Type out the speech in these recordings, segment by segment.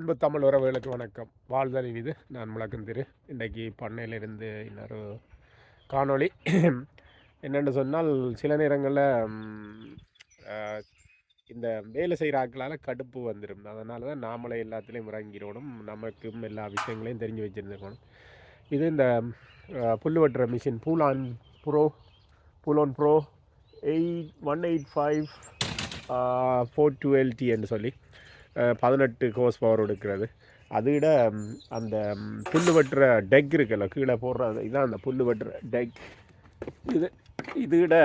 அன்பு தமிழ் உறவுகளுக்கு வணக்கம். வாழ்தல் இது நான் முழக்கம் திரு. இன்றைக்கு பண்ணையிலிருந்து இன்னொரு காணொளி. என்னென்னு சொன்னால் சில நேரங்களில் இந்த வேலை செய்கிற ஆட்களால் கடுப்பு வந்துடும் அதனால தான் நாமளே எல்லாத்துலேயும் இறங்கிடணும் நமக்கும் எல்லா விஷயங்களையும் தெரிஞ்சு வச்சுருந்துருக்கணும். இது இந்த புல் வெட்டுற machine. Phoolan bro பூலோன் bro eight one eight five four twelve என்று சொல்லி. பதினெட்டு ஹோஸ் பவர் எடுக்கிறது. அதை விட அந்த புல் வெட்டுற டெக் இருக்குல்ல கீழே போடுறது இதான் அந்த புல் வெட்டுற டெக் இது இதோட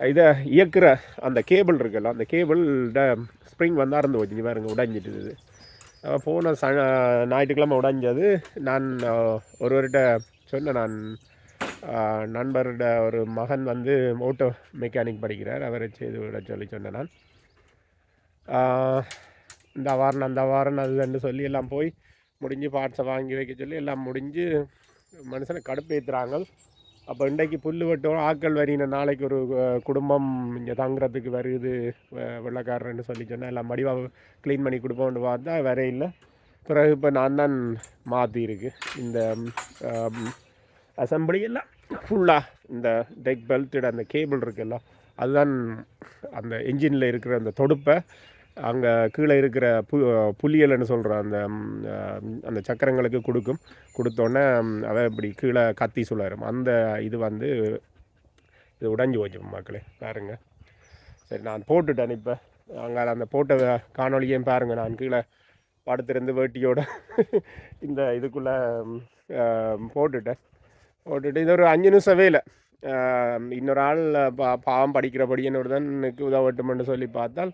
இதை இயக்குற அந்த கேபிள் இருக்குல்ல அந்த கேபிள்ட ஸ்ப்ரிங் வந்து அறந்து போச்சு. பாருங்க உடைஞ்சிட்டு இது போன ச ஞாயிற்றுக்கிழமை உடைஞ்சது. நான் ஒருவர்கிட்ட சொன்னேன் நான் நண்பரோட ஒரு மகன் வந்து ஓட்டோ மெக்கானிக் படிக்கிறார். அவரை செய்து விட சொல்லி சொன்னேன் நான். இந்த வாரம் அந்த வாரம் அதுன்னு சொல்லி எல்லாம் போய் முடிஞ்சு பார்ட்ஸை வாங்கி வைக்க சொல்லி எல்லாம் முடிஞ்சு மனுஷனை கடுப்பேற்றுறாங்க அப்போ இன்றைக்கு புல் வெட்டும் ஆட்கள் வரின நாளைக்கு ஒரு குடும்பம் இங்கே தங்குறதுக்கு வருது வெள்ளக்காரன்னு சொல்லி சொன்னால் எல்லாம் மடிவாக க்ளீன் பண்ணி கொடுப்போம்னு பார்த்தா வேற இல்லை. பிறகு இப்போ நான் தான் மாற்றிருக்கு இந்த அசம்பிளி எல்லாம் ஃபுல்லாக இந்த டெக் பெல்ட்டோட அந்த கேபிள் இருக்குல்ல அதுதான் அந்த என்ஜினில் இருக்கிற அந்த தொடுப்பை அங்கே கீழே இருக்கிற பு புள்ளியல்னு சொல்கிற அந்த அந்த சக்கரங்களுக்கு கொடுக்கும். கொடுத்தோன்னே அதை இப்படி கீழே கத்தி சுழரும் அந்த இது வந்து இது உடைஞ்சு போச்சு மக்களே. பாருங்க. சரி நான் போட்டுட்டேன் இப்போ. அங்கே அந்த போட்ட காணொளியையும் பாருங்கள் நான் கீழே படுத்திருந்து வேட்டியோட இந்த இதுக்குள்ளே போட்டுட்டேன். போட்டுட்டு இது ஒரு அஞ்சு நிமிஷம் வேலை. இன்னொரு ஆள் பா பாவம் படிக்கிறபடி என்னோட தான் எனக்கு உதவட்டும்னு சொல்லி பார்த்தால்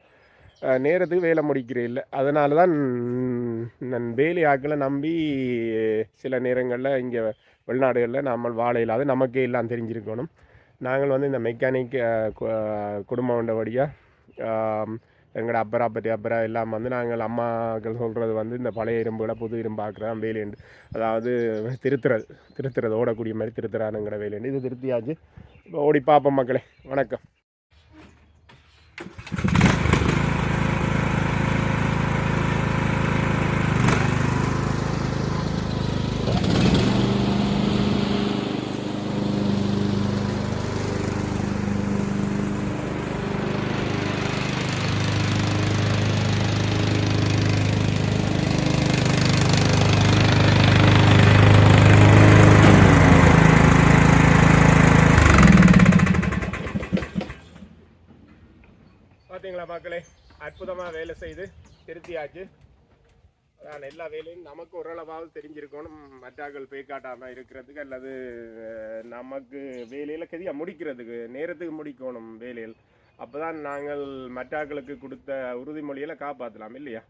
நேரத்துக்கு வேலை முடிக்கிற இல்லை. அதனால தான் நான் வேலை ஆக்களை நம்பி சில நேரங்களில் இங்கே வெளிநாடுகளில் நம்ம வாழ இல்லாத நமக்கே எல்லாம் தெரிஞ்சிருக்கணும். நாங்கள் வந்து இந்த மெக்கானிக் குடும்பம் உண்டபடியாக எங்களோட அப்பரா பற்றி அப்பரா எல்லாம் வந்து நாங்கள் அம்மாக்கள் சொல்கிறது வந்து இந்த பழைய இரும்புகளை புது இரும்பு ஆக்குறதான் வேலைண்டு அதாவது திருத்துறது திருத்துறது ஓடக்கூடிய மாதிரி திருத்துறானுங்கிற வேலைண்டு இது திருத்தியாச்சு. இப்போ ஓடி பார்ப்போம் மக்களே. வணக்கம். பார்த்தீங்களா மக்களே? அற்புதமாக வேலை செய்து திருத்தியாச்சு அதான் எல்லா வேலையும் நமக்கு ஓரளவாவது தெரிஞ்சிருக்கணும். மற்றாக்கள் போய் காட்டாமல் இருக்கிறதுக்கு அல்லது நமக்கு வேலையில் கதியாக முடிக்கிறதுக்கு நேரத்துக்கு முடிக்கணும் வேலையில். அப்போ தான் நாங்கள் மற்றாக்களுக்கு கொடுத்த உறுதிமொழியில் காப்பாற்றலாம் இல்லையா?